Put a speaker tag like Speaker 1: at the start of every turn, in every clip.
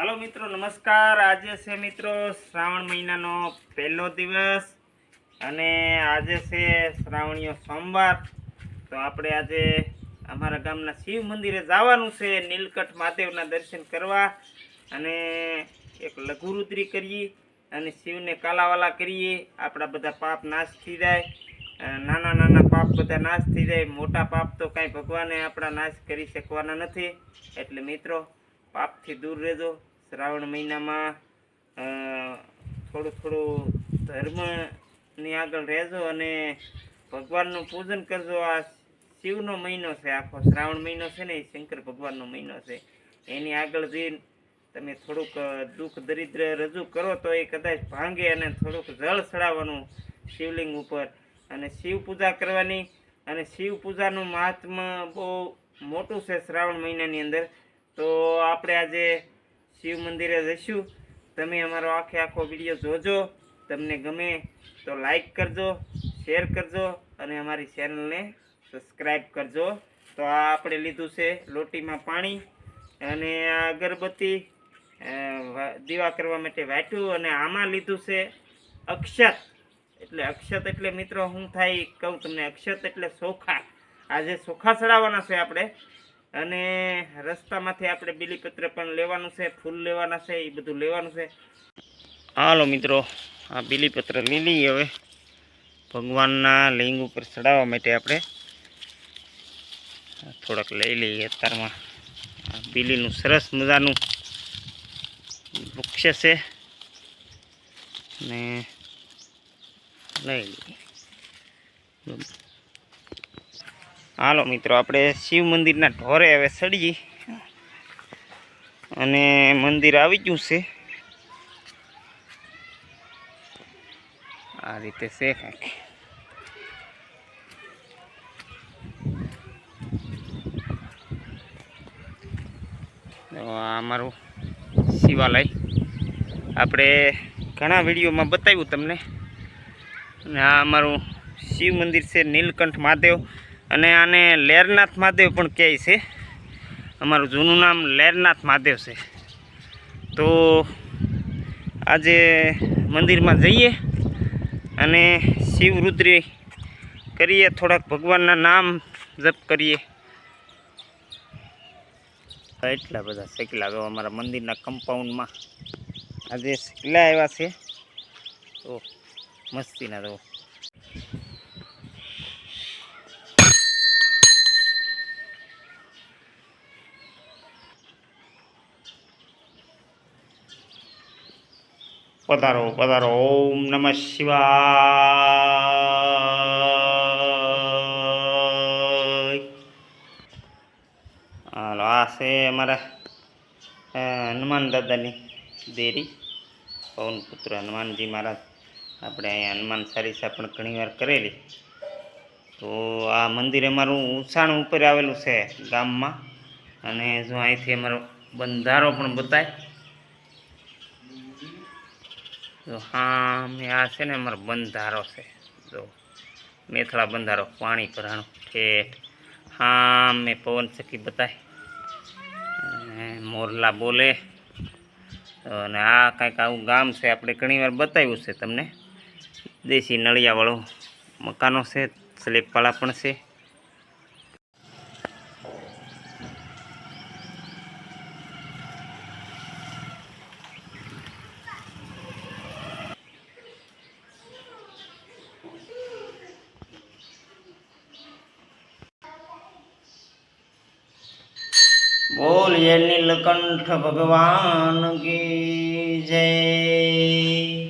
Speaker 1: હાલો મિત્રો, નમસ્કાર. આજે છે મિત્રો શ્રાવણ મહિનાનો પહેલો દિવસ અને આજે છે શ્રાવણીયો સોમવાર. તો આપણે આજે અમારા ગામના શિવ મંદિરે જવાનું છે. નીલકંઠ મહાદેવના દર્શન કરવા અને એક લઘુરુદ્રી કરીએ અને શિવને કાલાવાલા કરીએ. આપણા બધા પાપ નાશ થઈ જાય. નાના નાના પાપ બધા નાશ થઈ જાય. મોટા પાપ તો કાંઈ ભગવાને આપણા નાશ કરી શકવાના નથી. એટલે મિત્રો, પાપથી દૂર રહેજો. શ્રાવણ મહિનામાં થોડું થોડું ધર્મની આગળ રહેજો અને ભગવાનનું પૂજન કરજો. આ શિવનો મહિનો છે, આખો શ્રાવણ મહિનો છે ને, એ શંકર ભગવાનનો મહિનો છે. એની આગળ જઈને તમે થોડુંક દુઃખ, દરિદ્ર રજૂ કરો તો એ કદાચ ભાંગે અને થોડુંક જળ ચડાવવાનું શિવલિંગ ઉપર. અને શિવ પૂજા કરવાની. અને શિવ પૂજાનું મહાત્મ્ય બહુ મોટું છે શ્રાવણ મહિનાની અંદર. તો આપણે આજે શિવ મંદિરે જઈશું. તમે અમારો આખે આખો વીડિયો જોજો. તમને ગમે તો લાઈક કરજો શેર કરજો અને અમારી ચેનલને સબસ્ક્રાઈબ કરજો. તો આ આપણે લીધું છે લોટીમાં પાણી અને આ અગરબત્તી દીવા કરવા માટે વાટ્યું અને આમાં લીધું છે અક્ષત. એટલે અક્ષત એટલે મિત્રો હું થાય કહું તમને અક્ષત એટલે સોખા. આજે સોખા ચડાવવાના છે આપણે. અને રસ્તામાંથી આપણે બીલીપત્ર પણ લેવાનું છે, ફૂલ લેવાના છે, એ બધું લેવાનું છે. હાલો મિત્રો, આ બીલીપત્ર લઈ લઈએ હવે. ભગવાનના લિંગ ઉપર ચડાવવા માટે આપણે થોડાક લઈ લઈએ અત્યારમાં. આ બીલીનું સરસ મજાનું વૃક્ષ છે. ને લઈ લઈએ. હાલો મિત્રો, આપણે શિવ મંદિરના ઢોરે હવે ચડીએ અને મંદિર આવી ગયું છે. આ રીતે છે કાંઈક. અમારું શિવાલય. આપણે ઘણા વિડીયોમાં બતાવ્યું તમને. અને આ અમારું શિવ મંદિર છે નીલકંઠ મહાદેવ. અને આને લેરનાથ મહાદેવ પણ કહે છે. અમારું જૂનું નામ લેરનાથ મહાદેવ છે. તો આજે મંદિરમાં જઈએ અને શિવરુદ્રી કરીએ, થોડાક ભગવાનના નામ જપ કરીએ. એટલા બધા શેકલા તો અમારા મંદિરના કમ્પાઉન્ડમાં આજે શેકલા આવ્યા છે. તો મસ્તીના જો પધારો પધારો. ઓમ નમઃ શિવાય. હાલો, આ છે અમારા હનુમાન દાદાની દેરી. પવન પુત્ર હનુમાનજી મહારાજ. આપણે અહીંયા હનુમાન ચાલીસા પણ ઘણીવાર કરેલી. તો આ મંદિર અમારું ઉંચાણ ઉપર આવેલું છે ગામમાં. અને જો અહીંથી અમારો બંધારો પણ બતાય તો હા, મેં આ છે ને અમારો બંધારો છે. જો મેથળા બંધારો, પાણી ભરાણું, ઠેઠ. હા, મેં પવન ચકી બતાય. મોરલા બોલે. અને આ કાંઈક આવું ગામ છે, આપણે ઘણીવાર બતાવ્યું છે તમને. દેશી નળિયાવાળું મકાનો છે સ્લેબવાળા પણ છે બોલીએ નીલકંઠ ભગવાન કી જય.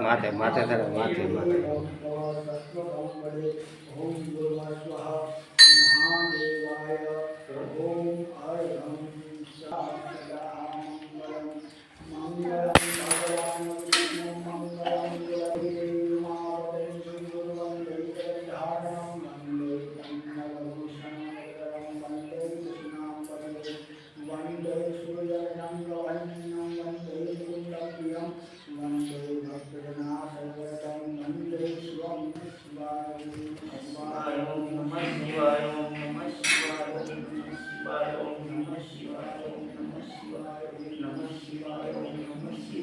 Speaker 2: माते माते थे माते माते पड़े ओम दुर्गा स्वाहा
Speaker 1: महादेवाय ओम
Speaker 2: अर्घम स्वाहा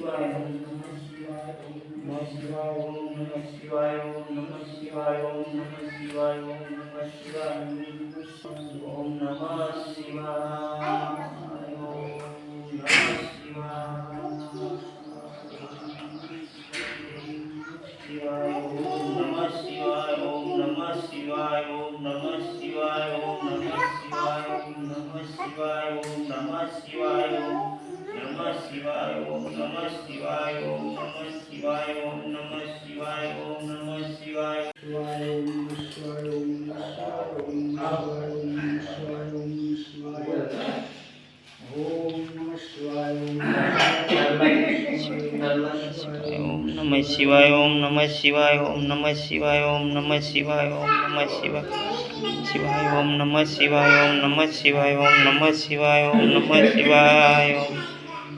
Speaker 2: શિવાય ઓમ
Speaker 1: નમઃ શિવાય ઓમ નમઃ શિવાય ઓમ નમઃ શિવાય ઓમ નમઃ શિવાય ઓમ નમઃ શિવાય ઓમ નમઃ શિવાય ઓમ નમઃ શિવાય Shiva, Om Namah Shivaya, Om Namah Shivaya, Om નમઃ શિવાય ઓમ નમઃ શિવાય ઓમ નમઃ શિવાય ઓમ નમઃ શિવાય ઓમ નમઃ શિવાય શિવાય ઓમ શિવાય ઓમ શિવાય ઓમ શિવાય ઓમ શિવાય ઓમ શિવાય ઓમ નમઃ શિવાય ઓમ નમઃ શિવાય ઓમ નમઃ શિવાય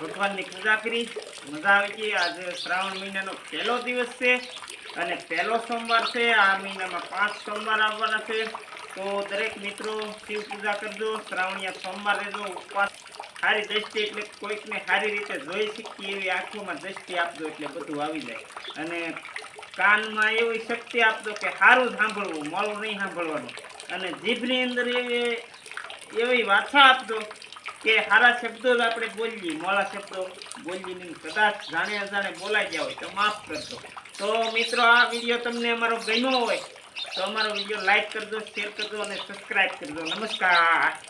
Speaker 1: ભગવાનની પૂજા કરી. મજા આવી ગઈ. આજે શ્રાવણ મહિનાનો પહેલો દિવસ છે અને પહેલો સોમવાર છે. આ મહિનામાં પાંચ સોમવાર આવવાના છે. તો દરેક મિત્રો શિવ પૂજા કરજો. શ્રાવણિયા સોમવાર રહેજો. ઉપવાસ સારી દ્રષ્ટિ એટલે કોઈકને સારી રીતે જોઈ શકીએ એવી આંખોમાં દ્રષ્ટિ આપજો એટલે બધું આવી જાય. અને કાનમાં એવી શક્તિ આપજો કે સારું સાંભળવું, મોડું નહીં સાંભળવાનું. અને જીભની અંદર એવી એવી વાછા આપજો કે સારા શબ્દો આપણે બોલીએ મોડા શબ્દો બોલીએ નહીં. કદાચ જાણે અજાણે બોલાઈ ગયા હોય તો માફ કરજો. તો મિત્રો, આ વીડિયો તમને અમારો ગમ્યો હોય તો અમારો વીડિયો લાઈક કરજો, શેર કરજો અને સબસ્ક્રાઈબ કરજો. નમસ્કાર.